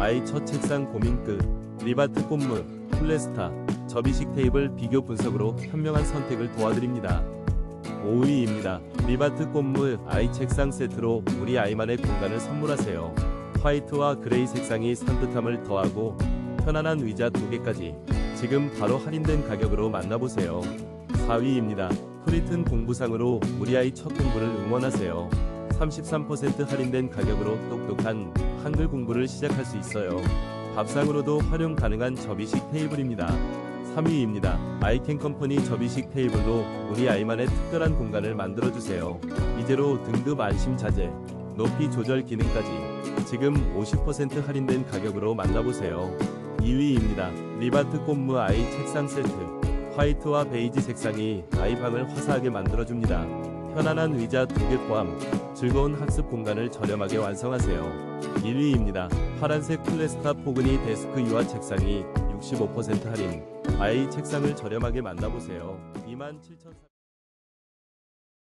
아이 첫 책상 고민 끝. 리바트 꽃무, 플레스타, 접이식 테이블 비교 분석으로 현명한 선택을 도와드립니다. 5위입니다. 리바트 꽃무 아이 책상 세트로 우리 아이만의 공간을 선물하세요. 화이트와 그레이 색상이 산뜻함을 더하고 편안한 의자 2개까지 지금 바로 할인된 가격으로 만나보세요. 4위입니다. 프리튼 공부상으로 우리 아이 첫 공부를 응원하세요. 33% 할인된 가격으로 똑똑한 한글 공부를 시작할 수 있어요. 밥상으로도 활용 가능한 접이식 테이블입니다. 3위입니다. 아이캔 컴퍼니 접이식 테이블로 우리 아이만의 특별한 공간을 만들어주세요. 이제로 등급 안심 자재, 높이 조절 기능까지 지금 50% 할인된 가격으로 만나보세요. 2위입니다. 리바트 꽃무 아이 책상 세트. 화이트와 베이지 색상이 아이 방을 화사하게 만들어줍니다. 편안한 의자 2개 포함 즐거운 학습 공간을 저렴하게 완성하세요. 1위입니다. 파란색 플레스타 포그니 데스크 유화 책상이 65% 할인. 아이 책상을 저렴하게 만나보세요. 27,000